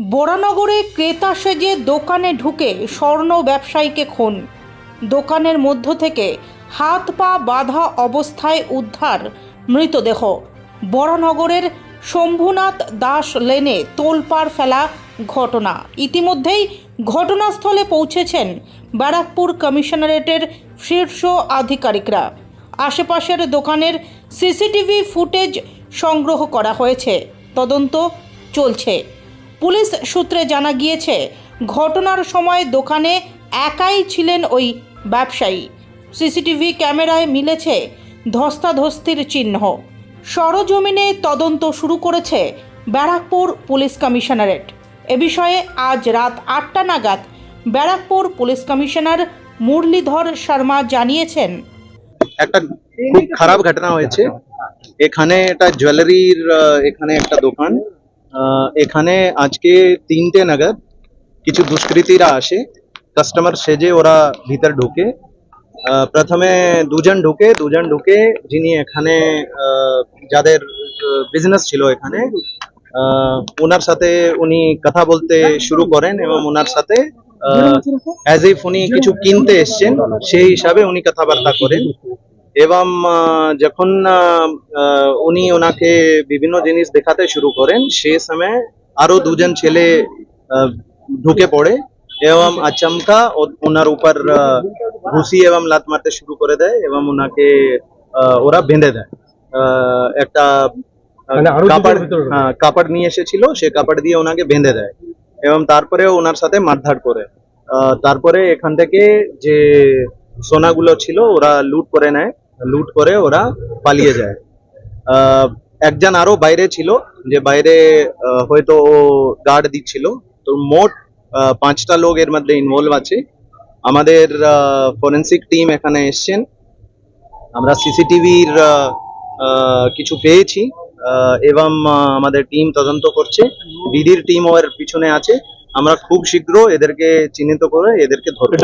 বোরানগরে ক্রেতা সেজে দোকানে ঢুকে স্বর্ণ ব্যবসায়ীকে খুন। দোকানের মধ্য থেকে হাত পা বাঁধা অবস্থায় উদ্ধার মৃতদেহ। বরানগরের শম্ভুনাথ দাস লেনে তোলপাড় ফেলা ঘটনা। ইতিমধ্যেই ঘটনাস্থলে পৌঁছেছেন ব্যারাকপুর কমিশনারেটের শীর্ষ আধিকারিকরা। আশেপাশের দোকানের সিসিটিভি ফুটেজ সংগ্রহ করা হয়েছে। তদন্ত চলছে। পুলিশ সূত্রে জানা গিয়েছে, ঘটনার সময় দোকানে একাই ছিলেন ওই ব্যবসায়ী। সিসিটিভি ক্যামেরায় মিলেছে ধস্তাধস্তির চিহ্ন। সরজমিনে তদন্ত শুরু করেছে ব্যারাকপুর পুলিশ কমিশনারেট। এ বিষয়ে আজ রাত আটটা নাগাদ ব্যারাকপুর পুলিশ কমিশনার মুরলীধর শর্মা জানিয়েছেন। একটা খুব খারাপ ঘটনা হয়েছে। এখানে এটা জুয়েলারির এখানে একটা দোকান। এখানে আজকে তিনটে নাগাদ কিছু দুষ্কৃতীরা আসে। কাস্টমার সেজে ওরা ভিতর ঢুকে। প্রথমে দুজন ঢুকে দুজন ঢুকে যিনি এখানে যাদের বিজনেস ছিল এখানে। ওনার সাথে উনি কথা বলতে শুরু করেন এবং ওনার সাথে অ্যাজ ইফ উনি কিছু কিনতে এসছেন, সেই হিসাবে উনি কথাবার্তা করেন। এবং যখন উনি ওনাকে বিভিন্ন জিনিস দেখাতে শুরু করেন সে সময় আরও দুজন ছেলে ঢুকে পড়ে এবং আচমকা ওনার উপর ঘুষি এবং লাত মারতে শুরু করে দেয় এবং ওনাকে ওরা বেঁধে দেয়। আহ, একটা মানে কাপড়? হ্যাঁ কাপড় নিয়ে এসেছিল সে কাপড় দিয়ে ওনাকে বেঁধে দেয় এবং তারপরে ওনার সাথে মারধার করে। আহ, তারপরে এখান থেকে যে সোনাগুলো ছিল ওরা লুট করে নেয়। লুট করে ওরা পালিয়ে যায়। একজন আরও বাইরে ছিল, যে বাইরে হয়তো ও গার্ড দিচ্ছিল। তো মোট পাঁচটা লোক এর মধ্যে ইনভলভ আছে। আমাদের ফরেন্সিক টিম এখানে এসছেন। আমরা সিসিটিভির কিছু পেয়েছি। এবং আমাদের টিম তদন্ত করছে। বিডির টিম ওর পিছনে আছে। আমরা খুব শীঘ্র এদেরকে চিহ্নিত করে এদেরকে ধরবো।